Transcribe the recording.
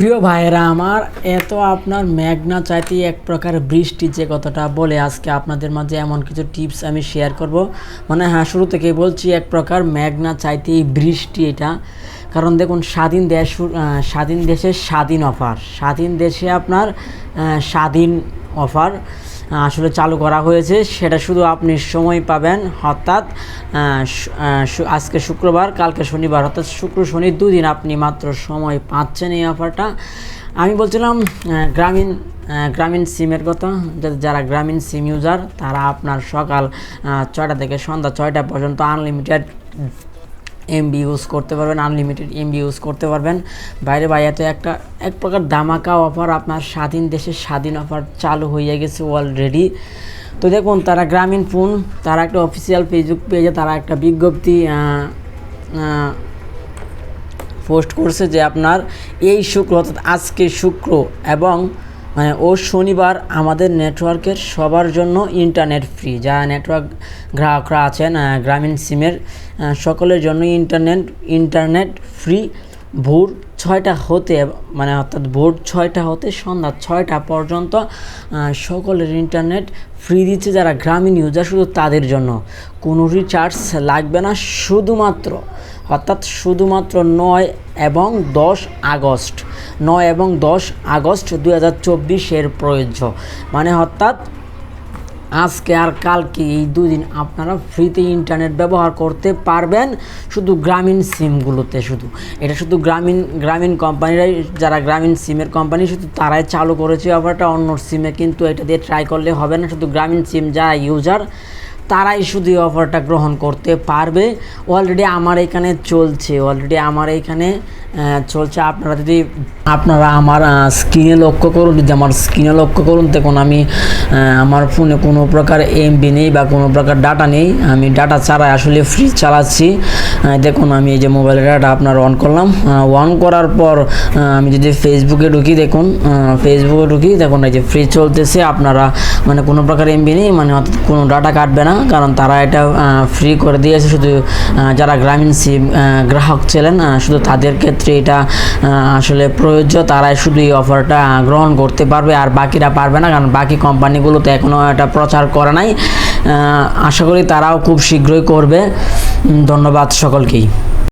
প্রিয় ভাইয়েরা, আমার এত আপনার মেঘনা চাইতে এক প্রকার বৃষ্টি যে কথাটা বলে আজকে আপনাদের মাঝে এমন কিছু টিপস আমি শেয়ার করব। মানে হ্যাঁ শুরু থেকেই বলছি, এক প্রকার মেঘনা চাইতে এই বৃষ্টি এটা। কারণ দেখুন, স্বাধীন দেশ স্বাধীন দেশের স্বাধীন অফার স্বাধীন দেশে আপনার স্বাধীন অফার আসলে চালু করা হয়েছে, সেটা শুধু আপনি সময় পাবেন, অর্থাৎ আজকে শুক্রবার, কালকে শনিবার, অর্থাৎ শুক্র শনি দুদিন আপনি মাত্র সময় পাচ্ছেন এই অফারটা। আমি বলছিলাম গ্রামীণ গ্রামীণ সিমের কথা যারা গ্রামীণ সিম ইউজার তারা আপনার সকাল ছয়টা থেকে সন্ধ্যা ছয়টা পর্যন্ত আনলিমিটেড এমবি ইউজ করতে পারবেন আনলিমিটেড এমবি ইউজ করতে পারবেন। বাইরে বাইরেতে একটা, এক প্রকার দামাকা অফার আপনার স্বাধীন দেশের স্বাধীন অফার চালু হয়ে গেছে অলরেডি তো দেখুন, তারা গ্রামীণ ফোন তারা একটা অফিসিয়াল ফেসবুক পেজে তারা একটা বিজ্ঞপ্তি পোস্ট করছে যে আপনার এই শুক্র, অর্থাৎ আজকে শুক্র এবং মানে ও শনিবার আমাদের নেটওয়ার্কের সবার জন্য ইন্টারনেট ফ্রি যা নেটওয়ার্ক গ্রাহকরা আছেন গ্রামীণ সিমের সকলের জন্য ইন্টারনেট ইন্টারনেট ফ্রি ভোর ছয়টা হতে মানে অর্থাৎ ভোর ছয়টা হতে সন্ধ্যা ছয়টা পর্যন্ত সকলের ইন্টারনেট ফ্রি দিচ্ছে যারা গ্রামীণ ইউজার শুধু তাদের জন্য। কোনো রিচার্জ লাগবে না, শুধুমাত্র, অর্থাৎ শুধুমাত্র নয় এবং দশ আগস্ট। নয় এবং দশ আগস্ট দু হাজার চব্বিশের প্রয়োজ্য। মানে অর্থাৎ আজকে আর কালকে এই দুদিন আপনারা ফ্রিতে ইন্টারনেট ব্যবহার করতে পারবেন, শুধু গ্রামীণ সিমগুলোতে শুধু। এটা শুধু গ্রামীণ গ্রামীণ কোম্পানিরাই, যারা গ্রামীণ সিমের কোম্পানি শুধু তারাই চালু করেছে অফারটা অন্য সিমে কিন্তু এটা দিয়ে ট্রাই করলে হবে না, শুধু গ্রামীণ সিম যারা ইউজার তারাই শুধু অফারটা গ্রহণ করতে পারবে। অলরেডি আমার এখানে চলছে অলরেডি আমার এখানে চলছে। আপনারা যদি, আপনারা আমার স্ক্রিনে লক্ষ্য করুন, যদি আমার স্ক্রিনে লক্ষ্য করুন, দেখুন আমি আমার ফোনে কোনো প্রকার এমবি নেই বা কোনো প্রকার ডাটা নেই। আমি ডাটা ছাড়াই আসলে ফ্রি চালাচ্ছি। দেখুন, আমি এই যে মোবাইলের ডাটা আপনার অন করলাম। অন করার পর আমি যদি ফেসবুকে ঢুকি, দেখুন ফেসবুকে ঢুকি, দেখুন, এই যে ফ্রি চলতেছে, আপনারা মানে কোনো প্রকার এমবি নেই মানে কোনো ডাটা কাটবে না, কারণ তারা এটা ফ্রি করে দিয়েছে শুধু যারা গ্রামীণ সিম গ্রাহক ছিলেন শুধু তাদের ক্ষেত্রে এটা আসলে প্রযোজ্য, তারাই শুধু এই অফারটা গ্রহণ করতে পারবে, আর বাকিরা পারবে না, কারণ বাকি কোম্পানিগুলো তো এখনও এটা প্রচার করে নাই। আশা করি তারাও খুব শীঘ্রই করবে। ধন্যবাদ সকলকেই।